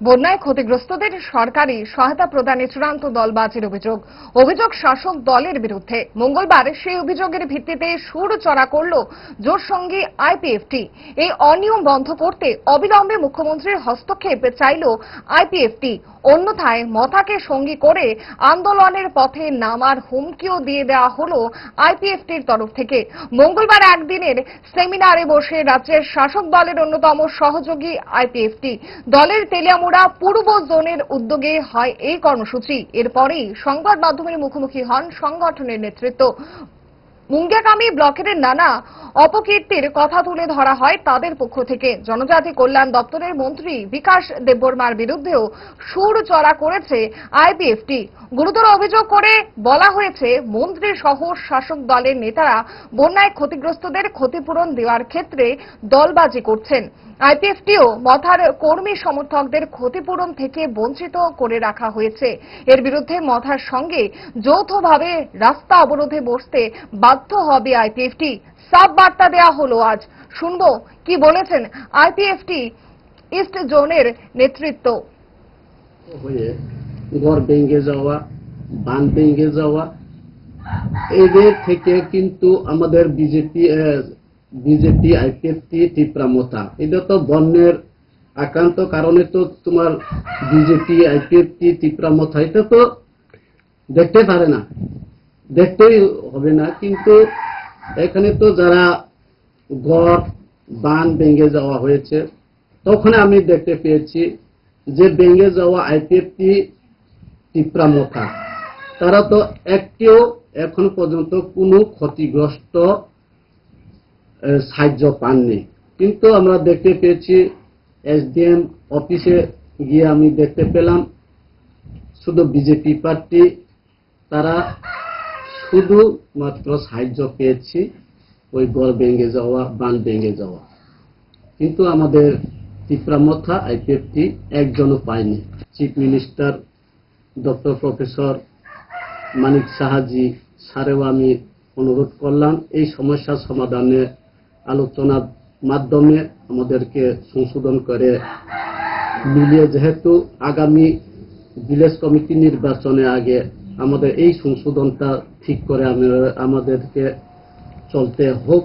বন্যায় ক্ষতিগ্রস্তদের সরকারি সহায়তা প্রদানে চূড়ান্ত দল দলবাজির অভিযোগ। অভিযোগ শাসক দলের বিরুদ্ধে। মঙ্গলবার সেই অভিযোগের ভিত্তিতে সুর চড়া করল জোর সঙ্গী আইপিএফটি এই অনিয়ম বন্ধ করতে অবিলম্বে মুখ্যমন্ত্রীর হস্তক্ষেপ চাইল আইপিএফটি অন্যথায় মথাকে সঙ্গী করে আন্দোলনের পথে নামার হুমকিও দিয়ে দেওয়া হলো আইপিএফটির তরফ থেকে। মঙ্গলবার একদিনের সেমিনারে বসে রাজ্যের শাসক দলের অন্যতম সহযোগী আইপিএফটি দলের তেলিয়ামুড়া পূর্ব জোনের উদ্যোগে হয় এই কর্মসূচি। এরপরেই সংবাদ মাধ্যমের মুখোমুখি হন সংগঠনের নেতৃত্ব। মুঙ্গিয়াকামী ব্লকের নানা অপকীর্তির কথা তুলে ধরা হয় তাদের পক্ষ থেকে। জনজাতি কল্যাণ দপ্তরের মন্ত্রী বিকাশ দেববর্মার বিরুদ্ধেও সুর চড়া করেছে আইপিএফটি গুরুতর অভিযোগ করে বলা হয়েছে, মন্ত্রী সহ শাসক দলের নেতারা বন্যায় ক্ষতিগ্রস্তদের ক্ষতিপূরণ দেওয়ার ক্ষেত্রে দলবাজি করছেন। আইপিএফটিও মথার কর্মী সমর্থকদের ক্ষতিপূরণ থেকে বঞ্চিত করে রাখা হয়েছে। এর বিরুদ্ধে মথার সঙ্গে যৌথভাবে রাস্তা অবরোধে বসতে বাধ্য হবে আইপিএফটি সাব বার্তা দেওয়া হলো আজ। শুনব কি বলেছেন আইপিএফটি ইস্ট জোনের নেতৃত্ব। ঘর ভেঙে যাওয়া, বান ভেঙে যাওয়া, এদের থেকে কিন্তু আমাদের বিজেপি বিজেপি আইপিএফটি তীব্রামতা। এটা তো বন্যের আক্রান্ত কারণে তো তোমার বিজেপি আইপিএফটি তীব্রামতা। এটা তো দেখতে পারে না। দেখতেই হবে না, কিন্তু এখানে তো যারা ঘর বান ভেঙে যাওয়া হয়েছে তখন আমি দেখতে পেয়েছি যে ভেঙে যাওয়া আইপিএফটি তীব্রামতা। তারা তো একটিও এখন পর্যন্ত কোনো ক্ষতিগ্রস্ত সাহায্য পাননি। কিন্তু আমরা দেখতে পেয়েছি এসডিএম অফিসে গিয়ে আমি দেখতে পেলাম, শুধু বিজেপি পার্টি তারা শুধু মাত্র সাহায্য পেয়েছি ওই গড় ভেঙে যাওয়া, বান ভেঙে যাওয়া। কিন্তু আমাদের তীব্রামথা আইপিএফটি একজনও পায়নি। Chief minister doctor professor Manik সাহাজি, স্যারেও আমি অনুরোধ করলাম, এই সমস্যার সমাধানে আলোচনার মাধ্যমে আমাদেরকে সংশোধন করে মিলিয়ে যেহেতু আগামী ভিলেজ কমিটি নির্বাচনে আগে আমাদের এই সংশোধনটা ঠিক করে আমরা আমাদেরকে চলতে হোক।